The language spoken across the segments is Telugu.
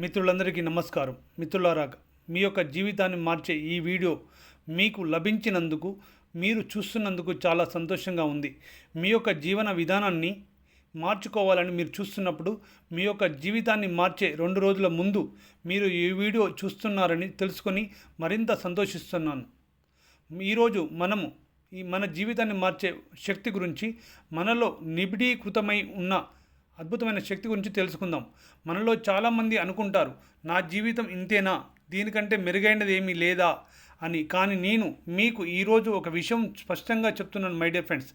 మిత్రులందరికీ నమస్కారం. మిత్రులారా మీ యొక్క జీవితాన్ని మార్చే ఈ వీడియో మీకు లభించినందుకు మీరు చూస్తున్నందుకు చాలా సంతోషంగా ఉంది. మీ యొక్క జీవన విధానాన్ని మార్చుకోవాలని మీరు చూస్తున్నప్పుడు మీ యొక్క జీవితాన్ని మార్చే రెండు రోజుల ముందు మీరు ఈ వీడియో చూస్తున్నారని తెలుసుకొని మరింత సంతోషిస్తున్నాను. ఈరోజు మనము ఈ మన జీవితాన్ని మార్చే శక్తి గురించి మనలో నిబిడీకృతమై ఉన్న అద్భుతమైన శక్తి గురించి తెలుసుకుందాం. మనలో చాలామంది అనుకుంటారు నా జీవితం ఇంతేనా? దీనికంటే మెరుగైనది ఏమీ లేదా? అని. కానీ నేను మీకు ఈరోజు ఒక విషయం స్పష్టంగా చెప్తున్నాను మై డియర్ ఫ్రెండ్స్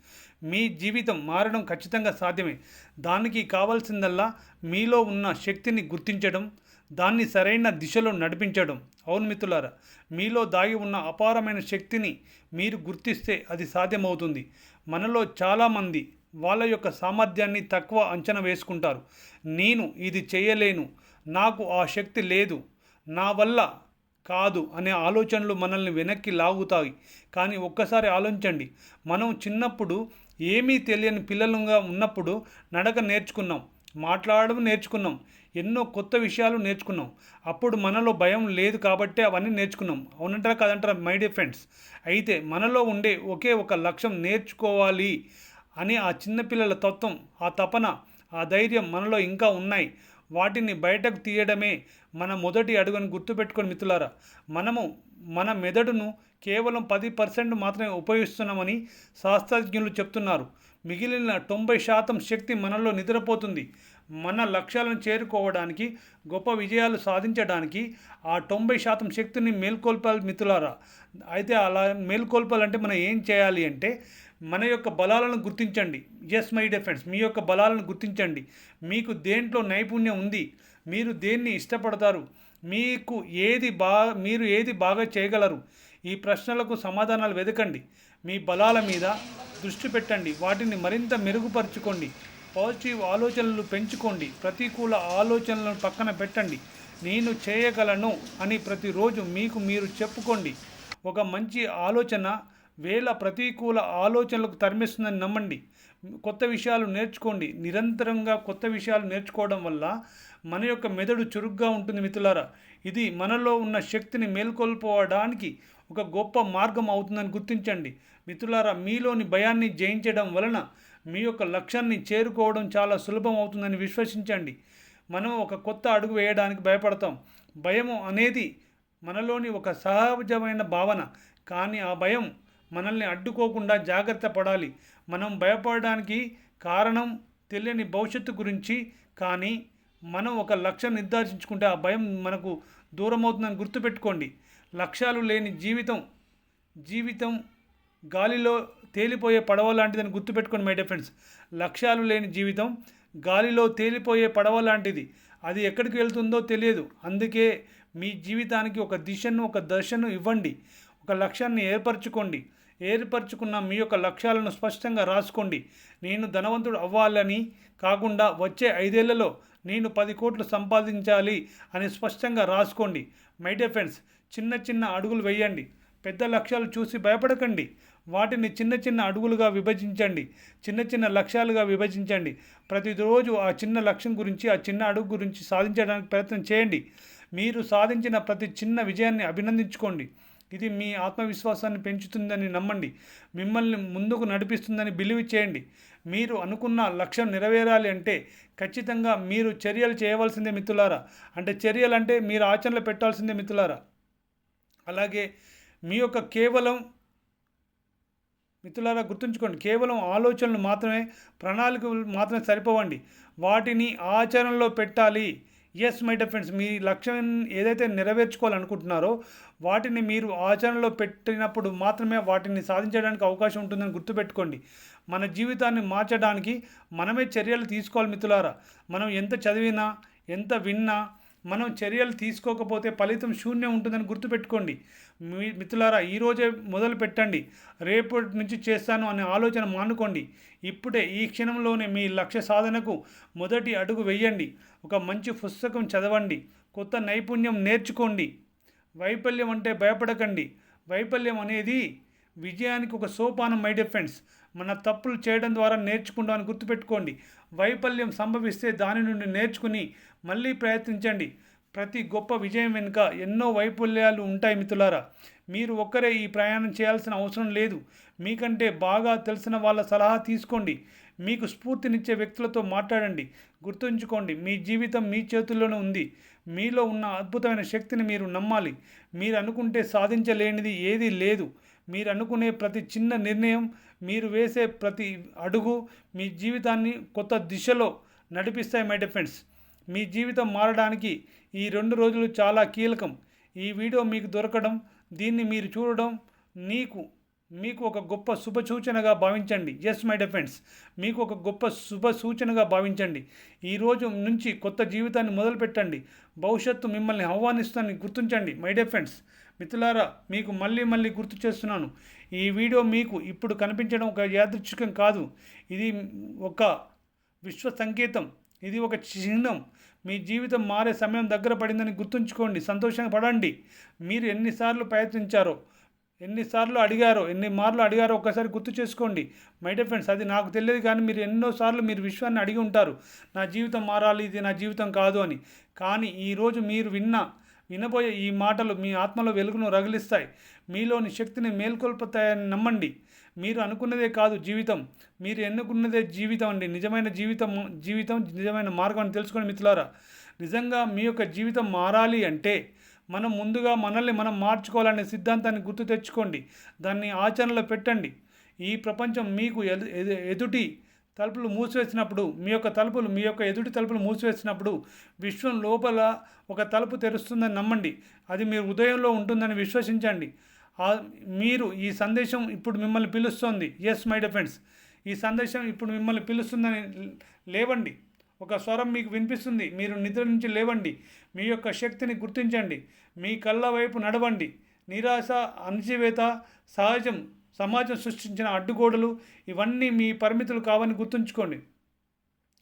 మీ జీవితం మారడం ఖచ్చితంగా సాధ్యమే. దానికి కావాల్సిందల్లా మీలో ఉన్న శక్తిని గుర్తించడం దాన్ని సరైన దిశలో నడిపించడం. అవును మిత్రులారా మీలో దాగి ఉన్న అపారమైన శక్తిని మీరు గుర్తిస్తే అది సాధ్యమవుతుంది. మనలో చాలామంది వాళ్ళ యొక్క సామర్థ్యాన్ని తక్కువ అంచనా వేసుకుంటారు. నేను ఇది చేయలేను. నాకు ఆ శక్తి లేదు. నా వల్ల కాదు అనే ఆలోచనలు మనల్ని వెనక్కి లాగుతాయి. కానీ ఒక్కసారి ఆలోచించండి. మనం చిన్నప్పుడు ఏమీ తెలియని పిల్లలుగా ఉన్నప్పుడు నడక నేర్చుకున్నాం. మాట్లాడడం నేర్చుకున్నాం. ఎన్నో కొత్త విషయాలు నేర్చుకున్నాం. అప్పుడు మనలో భయం లేదు కాబట్టే అవన్నీ నేర్చుకున్నాం. అవునంటారా కాదంటారా మై డియర్ ఫ్రెండ్స్? అయితే మనలో ఉండే ఒకే ఒక లక్ష్యం నేర్చుకోవాలి. అని ఆ చిన్నపిల్లల తత్వం ఆ తపన ఆ ధైర్యం మనలో ఇంకా ఉన్నాయి. వాటిని బయటకు తీయడమే మన మొదటి అడుగుని గుర్తుపెట్టుకొని మిత్రులారా మనము మన మెదడును కేవలం పది పర్సెంట్ మాత్రమే ఉపయోగిస్తున్నామని శాస్త్రజ్ఞులు చెప్తున్నారు. మిగిలిన తొంభై శాతం శక్తి మనలో నిద్రపోతుంది. మన లక్ష్యాలను చేరుకోవడానికి గొప్ప విజయాలు సాధించడానికి ఆ తొంభై శాతం శక్తిని మేల్కొల్పాలి మిత్రులారా. అయితే అలా మేల్కొల్పాలంటే మనం ఏం చేయాలి అంటే మన యొక్క బలాలను గుర్తించండి. ఎస్ మై డియర్ ఫ్రెండ్స్ మీ యొక్క బలాలను గుర్తించండి. మీకు దేంట్లో నైపుణ్యం ఉంది మీరు దేన్ని ఇష్టపడతారు మీకు ఏది బా మీరు ఏది బాగా చేయగలరు ఈ ప్రశ్నలకు సమాధానాలు వెతకండి మీ బలాల మీద దృష్టి పెట్టండి. వాటిని మరింత మెరుగుపరుచుకోండి. పాజిటివ్ ఆలోచనలు పెంచుకోండి. ప్రతికూల ఆలోచనలను పక్కన పెట్టండి. నేను చేయగలను అని ప్రతిరోజు మీకు మీరు చెప్పుకోండి. ఒక మంచి ఆలోచన వేల ప్రతికూల ఆలోచనలకు తరిమిస్తుందని నమ్మండి. కొత్త విషయాలు నేర్చుకోండి. నిరంతరంగా కొత్త విషయాలు నేర్చుకోవడం వల్ల మన యొక్క మెదడు చురుగ్గా ఉంటుంది మిత్రులారా. ఇది మనలో ఉన్న శక్తిని మేల్కొల్పోవడానికి ఒక గొప్ప మార్గం అవుతుందని గుర్తించండి. మిత్రులారా మీలోని భయాన్ని జయించడం వలన మీ యొక్క లక్ష్యాన్ని చేరుకోవడం చాలా సులభం అవుతుందని విశ్వసించండి. మనం ఒక కొత్త అడుగు వేయడానికి భయపడతాం. భయం అనేది మనలోని ఒక సహజమైన భావన. కానీ ఆ భయం మనల్ని అడ్డుకోకుండా జాగ్రత్త పడాలి. మనం భయపడడానికి కారణం తెలియని భవిష్యత్తు గురించి. కానీ మనం ఒక లక్ష్యం నిర్ధారించుకుంటే ఆ భయం మనకు దూరం అవుతుందని గుర్తుపెట్టుకోండి. లక్ష్యాలు లేని జీవితం జీవితం గాలిలో తేలిపోయే పడవ లాంటిదని గుర్తుపెట్టుకోండి మై డియర్ లక్ష్యాలు లేని జీవితం గాలిలో తేలిపోయే పడవ లాంటిది. అది ఎక్కడికి వెళ్తుందో తెలియదు. అందుకే మీ జీవితానికి ఒక దిశను ఒక దశను ఇవ్వండి. ఒక లక్ష్యాన్ని ఏర్పరచుకోండి. ఏర్పరచుకున్న మీ యొక్క లక్ష్యాలను స్పష్టంగా రాసుకోండి. నేను ధనవంతుడు అవ్వాలని కాకుండా వచ్చే ఐదేళ్ళలో నేను పది కోట్లు సంపాదించాలి అని స్పష్టంగా రాసుకోండి. మై డియర్ ఫ్రెండ్స్ చిన్న చిన్న అడుగులు వేయండి. పెద్ద లక్ష్యాలు చూసి భయపడకండి. వాటిని చిన్న చిన్న అడుగులుగా విభజించండి చిన్న చిన్న లక్ష్యాలుగా విభజించండి. ప్రతిరోజు ఆ చిన్న లక్ష్యం గురించి ఆ చిన్న అడుగు గురించి సాధించడానికి ప్రయత్నం చేయండి. మీరు సాధించిన ప్రతి చిన్న విజయాన్ని అభినందించుకోండి. ఇది మీ ఆత్మవిశ్వాసాన్ని పెంచుతుందని నమ్మండి. మిమ్మల్ని ముందుకు నడిపిస్తుందని బిలీవ్ చేయండి. మీరు అనుకున్న లక్ష్యం నెరవేరాలి అంటే ఖచ్చితంగా మీరు చర్యలు చేయవలసిందే మిత్రులారా. అంటే చర్యలు అంటే మీరు ఆచరణలో పెట్టాల్సిందే మిత్రులారా. అలాగే మీ యొక్క కేవలం మిత్రులారా గుర్తుంచుకోండి కేవలం ఆలోచనలు మాత్రమే ప్రణాళికలు మాత్రమే సరిపోవండి. వాటిని ఆచరణలో పెట్టాలి. ఎస్ మై ఫ్రెండ్స్ మీ లక్ష్యం ఏదైతే నెరవేర్చుకోవాలనుకుంటున్నారో వాటిని మీరు ఆచరణలో పెట్టినప్పుడు మాత్రమే వాటిని సాధించడానికి అవకాశం ఉంటుందని గుర్తుపెట్టుకోండి. మన జీవితాన్ని మార్చడానికి మనమే చర్యలు తీసుకోవాలి మిత్రులారా. మనం ఎంత చదివినా ఎంత విన్నా మనం చర్యలు తీసుకోకపోతే ఫలితం శూన్యం ఉంటుందని గుర్తుపెట్టుకోండి. మీ మిత్రులారా ఈరోజే మొదలు పెట్టండి. రేపటి నుంచి చేస్తాను అనే ఆలోచన మానుకోండి. ఇప్పుడే ఈ క్షణంలోనే మీ లక్ష్య సాధనకు మొదటి అడుగు వెయ్యండి ఒక మంచి పుస్తకం చదవండి. కొత్త నైపుణ్యం నేర్చుకోండి. వైఫల్యం అంటే భయపడకండి. వైఫల్యం అనేది విజయానికి ఒక సోపానం మై డిఫెన్స్ మన తప్పులు చేయడం ద్వారా నేర్చుకుంటామని గుర్తుపెట్టుకోండి. వైఫల్యం సంభవిస్తే దాని నుండి నేర్చుకుని మళ్ళీ ప్రయత్నించండి. ప్రతి గొప్ప విజయం వెనుక ఎన్నో వైఫల్యాలు ఉంటాయి మిత్రులారా. మీరు ఒక్కరే ఈ ప్రయాణం చేయాల్సిన అవసరం లేదు. మీకంటే బాగా తెలిసిన వాళ్ళ సలహా తీసుకోండి. మీకు స్ఫూర్తినిచ్చే వ్యక్తులతో మాట్లాడండి. గుర్తుంచుకోండి మీ జీవితం మీ చేతుల్లోనే ఉంది. మీలో ఉన్న అద్భుతమైన శక్తిని మీరు నమ్మాలి. మీరు అనుకుంటే సాధించలేనిది ఏదీ లేదు. మీరు అనుకునే ప్రతి చిన్న నిర్ణయం మీరు వేసే ప్రతి అడుగు మీ జీవితాన్ని కొత్త దిశలో నడిపిస్తాయి మై డిఫెండ్స్ మీ జీవితం మారడానికి ఈ రెండు రోజులు చాలా కీలకం. ఈ వీడియో మీకు దొరకడం దీన్ని మీరు చూడడం నీకు మీకు ఒక గొప్ప శుభ సూచనగా భావించండి. ఎస్ మై డిఫెండ్స్ మీకు ఒక గొప్ప శుభ సూచనగా భావించండి. ఈ రోజు నుంచి కొత్త జీవితాన్ని మొదలుపెట్టండి. భవిష్యత్తు మిమ్మల్ని ఆహ్వానిస్తుందని గుర్తించండి మై డిఫెండ్స్ మిత్రులారా మీకు మళ్ళీ మళ్ళీ గుర్తు చేస్తున్నాను. ఈ వీడియో మీకు ఇప్పుడు కనిపించడం ఒక యాదృచ్ఛికం కాదు. ఇది ఒక విశ్వ సంకేతం. ఇది ఒక చిహ్నం. మీ జీవితం మారే సమయం దగ్గర పడిందని గుర్తుంచుకోండి. సంతోషంగా పడండి. మీరు ఎన్నిసార్లు ప్రయత్నించారో ఎన్నిసార్లు అడిగారో ఎన్ని మార్లు అడిగారో ఒక్కసారి గుర్తు చేసుకోండి. మై డియర్ ఫ్రెండ్స్ అది నాకు తెలియదు కానీ మీరు ఎన్నోసార్లు మీరు విశ్వాన్ని అడిగి ఉంటారు. నా జీవితం మారాలి ఇది నా జీవితం కాదు అని. కానీ ఈరోజు మీరు విన్న వినబోయే ఈ మాటలు మీ ఆత్మలో వెలుగును రగిలిస్తాయి. మీలోని శక్తిని మేల్కొల్పుతాయని నమ్మండి. మీరు అనుకున్నదే కాదు జీవితం. మీరు ఎన్నుకున్నదే జీవితం అండి. నిజమైన జీవితం జీవితం నిజమైన మార్గం అని తెలుసుకోండి మిత్రులారా నిజంగా మీ యొక్క జీవితం మారాలి అంటే మనం ముందుగా మనల్ని మనం మార్చుకోవాలనే సిద్ధాంతాన్ని గుర్తు తెచ్చుకోండి. దాన్ని ఆచరణలో పెట్టండి. ఈ ప్రపంచం మీకు ఎదు- ఎదుటి తలుపులు మూసివేసినప్పుడు మీ యొక్క తలుపులు మీ యొక్క ఎదుటి తలుపులు మూసివేసినప్పుడు విశ్వం లోపల ఒక తలుపు తెరుస్తుందని నమ్మండి. అది మీరు ఉదయంలో ఉంటుందని విశ్వసించండి. మీరు ఈ సందేశం ఇప్పుడు మిమ్మల్ని పిలుస్తోంది. ఎస్ మై డిఫెండ్స్ ఈ సందేశం ఇప్పుడు మిమ్మల్ని పిలుస్తుందని లేవండి. ఒక స్వరం మీకు వినిపిస్తుంది. మీరు నిద్ర నుంచి లేవండి. మీ యొక్క శక్తిని గుర్తించండి. మీ కళ్ళ వైపు నడవండి. నిరాశ అణచివేత సహజం సమాజం సృష్టించిన అడ్డుగోడలు ఇవన్నీ మీ పరిమితులు కావని గుర్తుంచుకోండి.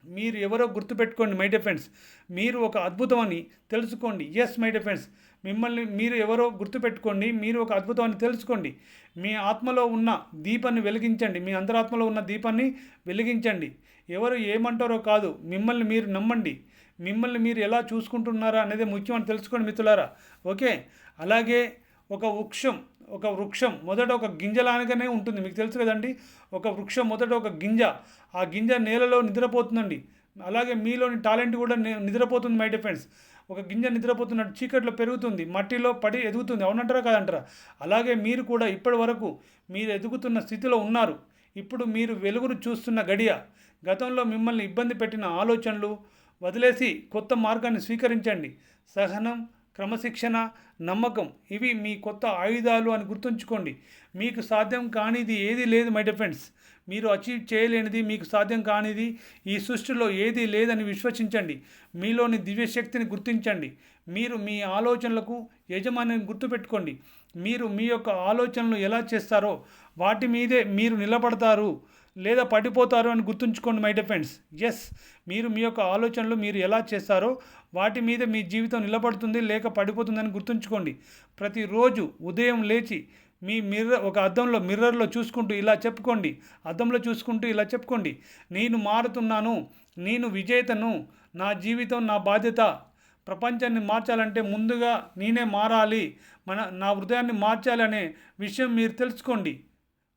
మీరు ఎవరో గుర్తుపెట్టుకోండి మై డిఫెన్స్ మీరు ఒక అద్భుతం అని తెలుసుకోండి ఎస్ మై డిఫెన్స్ మిమ్మల్ని మీరు ఎవరో గుర్తుపెట్టుకోండి మీరు ఒక అద్భుతం అని తెలుసుకోండి. మీ ఆత్మలో ఉన్న దీపాన్ని వెలిగించండి. మీ అంతరాత్మలో ఉన్న దీపాన్ని వెలిగించండి. ఎవరు ఏమంటారో కాదు మిమ్మల్ని మీరు నమ్మండి. మిమ్మల్ని మీరు ఎలా చూసుకుంటున్నారా అనేది ముఖ్యం అని తెలుసుకోండి మిత్రులారా. ఓకే? అలాగే ఒక వృక్షం ఒక వృక్షం మొదట ఒక గింజలానగానే ఉంటుంది. మీకు తెలుసు కదండి ఒక వృక్షం మొదట ఒక గింజ. ఆ గింజ నేలలో నిద్రపోతుందండి. అలాగే మీలోని టాలెంట్ కూడా నిద్రపోతుంది మై డిఫెన్స్ ఒక గింజ నిద్రపోతున్నట్టు చీకట్లో పెరుగుతుంది మట్టిలో పడి ఎదుగుతుంది. అవునంటారా కాదంటారా? అలాగే మీరు కూడా ఇప్పటి వరకు మీరు ఎదుగుతున్న స్థితిలో ఉన్నారు. ఇప్పుడు మీరు వెలుగును చూస్తున్న గడియ. గతంలో మిమ్మల్ని ఇబ్బంది పెట్టిన ఆలోచనలు వదిలేసి కొత్త మార్గాన్ని స్వీకరించండి. సహనం క్రమశిక్షణ నమ్మకం ఇవి మీ కొత్త ఆయుధాలు అని గుర్తుంచుకోండి. మీకు సాధ్యం కానిది ఏది లేదు మై డిఫెండ్స్ మీరు అచీవ్ చేయలేనిది మీకు సాధ్యం కానిది ఈ సృష్టిలో ఏది లేదని విశ్వసించండి. మీలోని దివ్యశక్తిని గుర్తించండి. మీరు మీ ఆలోచనలకు యజమానిని గుర్తుపెట్టుకోండి. మీరు మీ యొక్క ఆలోచనలు ఎలా చేస్తారో వాటి మీదే మీరు నిలబడతారు. లేదా పడిపోతారు అని గుర్తుంచుకోండి మై డిఫెండ్స్ ఎస్ మీరు మీ యొక్క ఆలోచనలు మీరు ఎలా చేస్తారో వాటి మీద మీ జీవితం నిలబడుతుంది లేక పడిపోతుందని గుర్తుంచుకోండి. ప్రతిరోజు ఉదయం లేచి మీ మిర్రర్ ఒక అద్దంలో మిర్రర్లో చూసుకుంటూ ఇలా చెప్పుకోండి. అద్దంలో చూసుకుంటూ ఇలా చెప్పుకోండి. నేను మారుతున్నాను నేను విజేతను నా జీవితం నా బాధ్యత. ప్రపంచాన్ని మార్చాలంటే ముందుగా నేనే మారాలి మన నా హృదయాన్ని మార్చాలి అనే విషయం మీరు తెలుసుకోండి.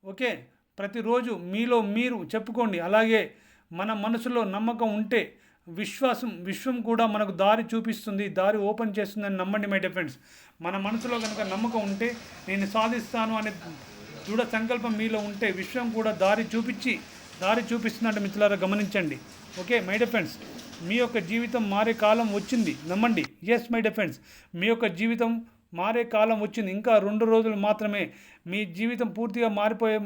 ఓకే? ప్రతిరోజు మీలో మీరు చెప్పుకోండి. అలాగే మన మనసులో నమ్మకం ఉంటే విశ్వాసం విశ్వం కూడా మనకు దారి చూపిస్తుంది దారి ఓపెన్ చేస్తుందని నమ్మండి మై డిఫెండ్స్ మన మనసులో కనుక నమ్మకం ఉంటే నేను సాధిస్తాను అనే దృఢ సంకల్పం మీలో ఉంటే విశ్వం కూడా దారి చూపించి దారి చూపిస్తుందంటే మిత్రులారా గమనించండి. ఓకే మై డిఫెండ్స్ మీ యొక్క జీవితం మారే కాలం వచ్చింది. నమ్మండి. ఎస్ మై డిఫెండ్స్ మీ యొక్క జీవితం మారే కాలం వచ్చింది. ఇంకా రెండు రోజులు మాత్రమే మీ జీవితం పూర్తిగా మారిపోయే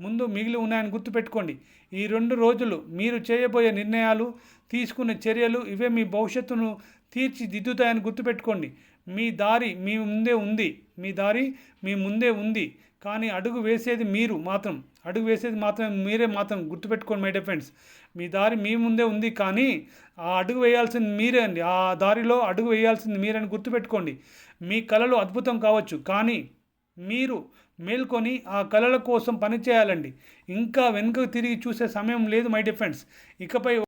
ముందు మిగిలి ఉన్నాయని గుర్తుపెట్టుకోండి. ఈ రెండు రోజులు మీరు చేయబోయే నిర్ణయాలు తీసుకునే చర్యలు ఇవే మీ భవిష్యత్తును తీర్చిదిద్దుతాయని గుర్తుపెట్టుకోండి. మీ దారి మీ ముందే ఉంది. మీ దారి మీ ముందే ఉంది. కానీ అడుగు వేసేది మీరు మాత్రం. అడుగు వేసేది మాత్రం మీరే మాత్రం గుర్తుపెట్టుకోండి మై ఫ్రెండ్స్ మీ దారి మీ ముందే ఉంది కానీ ఆ అడుగు వేయాల్సింది మీరే అండి. ఆ దారిలో అడుగు వేయాల్సింది మీరని గుర్తుపెట్టుకోండి. మీ కళలు అద్భుతం కావచ్చు. కానీ మీరు మేల్కొని ఆ కళల కోసం పనిచేయాలండి. ఇంకా వెనుకకు తిరిగి చూసే సమయం లేదు మై డిఫెన్స్ ఇకపై